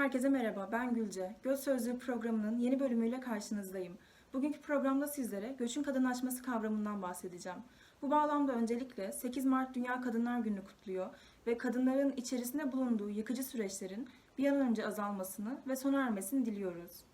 Herkese merhaba, ben Gülce. Göç Sözlüğü programının yeni bölümüyle karşınızdayım. Bugünkü programda sizlere göçün kadınlaşması kavramından bahsedeceğim. Bu bağlamda öncelikle 8 Mart Dünya Kadınlar Günü kutluyor ve kadınların içerisinde bulunduğu yıkıcı süreçlerin bir an önce azalmasını ve sona ermesini diliyoruz.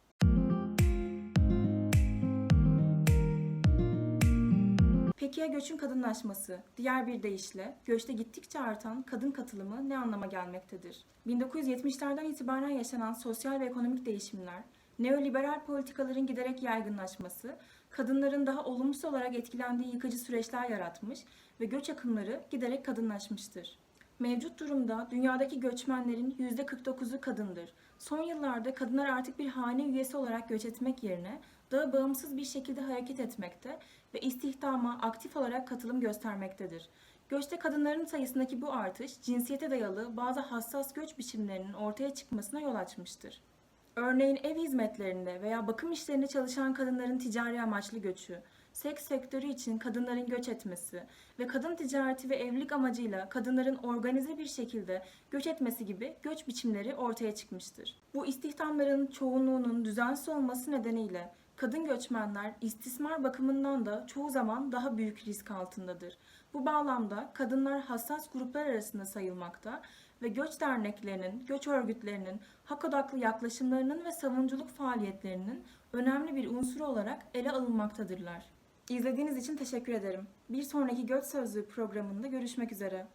Peki göçün kadınlaşması? Diğer bir deyişle göçte gittikçe artan kadın katılımı ne anlama gelmektedir? 1970'lerden itibaren yaşanan sosyal ve ekonomik değişimler, neoliberal politikaların giderek yaygınlaşması, kadınların daha olumsuz olarak etkilendiği yıkıcı süreçler yaratmış ve göç akımları giderek kadınlaşmıştır. Mevcut durumda dünyadaki göçmenlerin %49'u kadındır. Son yıllarda kadınlar artık bir hane üyesi olarak göç etmek yerine daha bağımsız bir şekilde hareket etmekte ve istihdama aktif olarak katılım göstermektedir. Göçte kadınların sayısındaki bu artış cinsiyete dayalı bazı hassas göç biçimlerinin ortaya çıkmasına yol açmıştır. Örneğin ev hizmetlerinde veya bakım işlerinde çalışan kadınların ticari amaçlı göçü, seks sektörü için kadınların göç etmesi ve kadın ticareti ve evlilik amacıyla kadınların organize bir şekilde göç etmesi gibi göç biçimleri ortaya çıkmıştır. Bu istihdamların çoğunluğunun düzensiz olması nedeniyle kadın göçmenler istismar bakımından da çoğu zaman daha büyük risk altındadır. Bu bağlamda kadınlar hassas gruplar arasında sayılmakta ve göç derneklerinin, göç örgütlerinin hak odaklı yaklaşımlarının ve savunuculuk faaliyetlerinin önemli bir unsuru olarak ele alınmaktadırlar. İzlediğiniz için teşekkür ederim. Bir sonraki Göç Sözlüğü programında görüşmek üzere.